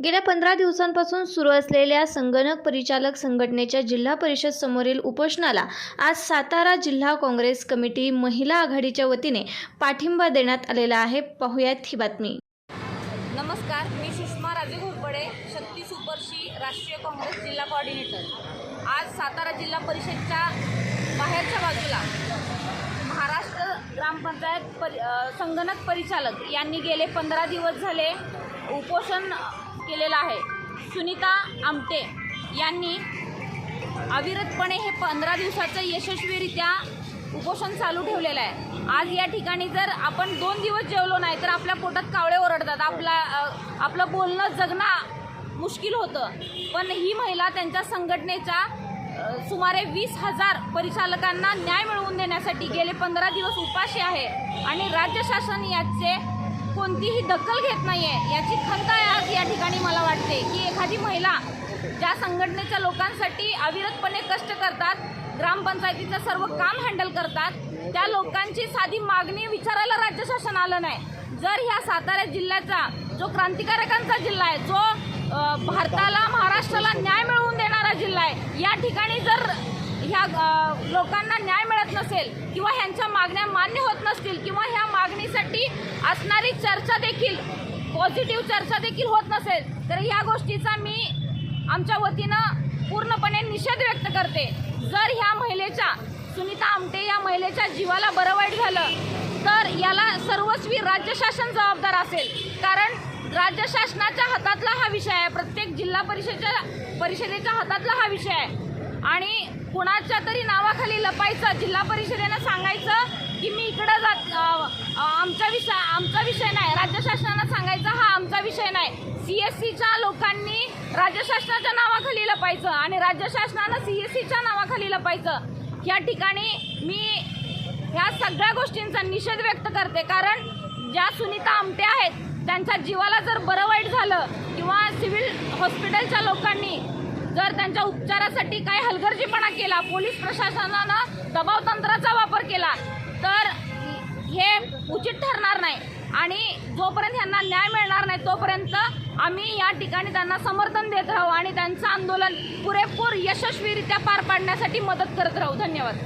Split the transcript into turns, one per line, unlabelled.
गेल्या पंधरा दिवसांपासून सुरू असलेल्या संगणक परिचालक संघटनेच्या जिल्हा परिषद समोरील उपोषणाला आज सातारा जिल्हा काँग्रेस कमिटी महिला आघाडीच्या वतीने पाठिंबा देण्यात आलेला आहे. पाहुयात ही बातमी.
नमस्कार मी सुषमा राजे घोरपडे शक्ती सुपरशी राष्ट्रीय काँग्रेस जिल्हा कोऑर्डिनेटर आज सातारा जिल्हा परिषदच्या बाहेरच्या बाजूला महाराष्ट्र ग्रामपंचायत परि संगणक परिचालक यांनी गेले पंधरा दिवस झाले उपोषण केलेला आहे. सुनीता आमटे यांनी अविरतपणे हे पंधरा दिवसाचं यशस्वीरित्या उपोषण चालू ठेवलेलं आहे. आज या ठिकाणी जर आपण दोन दिवस जेवलो नाही तर आपल्या पोटात कावळे ओरडतात. आपला आपलं बोलणं जगणं मुश्किल होतं. पण ही महिला त्यांच्या संघटनेच्या सुमारे वीस हजार परिचालकांना न्याय मिळवून देण्यासाठी गेले पंधरा दिवस उपाशी आहे. आणि राज्य शासन याचे कोणतीही दखल घेत नाही आहे याची खंत आहे आज या ठिकाणी मला वाटते की एखादी महिला ज्या संघटनेच्या लोकांसाठी अविरतपणे कष्ट करतात ग्रामपंचायतीचं सर्व काम हँडल करतात त्या लोकांची साधी मागणी विचारायला राज्य शासन आलं नाही. जर ह्या सातारा जिल्ह्याचा जो क्रांतिकारकांचा जिल्हा आहे जो भारताला महाराष्ट्राला न्याय मिळवून देणारा जिल्हा आहे या ठिकाणी जर ह्या लोकांना न्याय मिळत नसेल किंवा ह्यांच्या मागण्या मान्य होत नसतील किंवा ह्या मागणीसाठी असणारी चर्चा देखील पॉझिटिव्ह चर्चा देखील होत नसेल तर ह्या गोष्टीचा मी आमच्या वतीनं पूर्णपणे निषेध व्यक्त करते. जर ह्या महिलेच्या सुनीता आमटे या महिलेच्या जीवाला बरं वाईट झालं तर याला सर्वस्वी राज्य शासन जबाबदार असेल. कारण राज्य शासनाच्या हातातला हा विषय आहे. प्रत्येक जिल्हा परिषदेच्या परिषदेच्या हातातला हा विषय आहे. आणि कुणाच्या तरी नावाखाली लपायचं जिल्हा परिषदेनं सांगायचं की मी इकडं जात आमचा विषय आमचा विषय नाही. राज्य शासनानं सांगायचा हा आमचा विषय नाही. सी एस सीच्या लोकांनी राज्य शासनाच्या नावाखाली लपायचं आणि राज्य शासनानं सी एस सीच्या नावाखाली लपायचं. या ठिकाणी मी ह्या सगळ्या गोष्टींचा निषेध व्यक्त करते. कारण ज्या सुनीता आमटे आहेत त्यांच्या जीवाला जर बरं वाईट झालं किंवा सिव्हिल हॉस्पिटलच्या लोकांनी जर त्यांच्या उपचारासाठी काही हलगर्जीपणा केला पोलीस प्रशासनानं दबाव तंत्राचा वापर केला तर हे उचित ठरणार नाही. आणि जोपर्यंत यांना न्याय मिळणार नाही तोपर्यंत आम्ही या ठिकाणी त्यांना समर्थन देत राहू आणि त्यांचं आंदोलन पुरेपूर यशस्वीरित्या पार पाडण्यासाठी मदत करत राहू. धन्यवाद.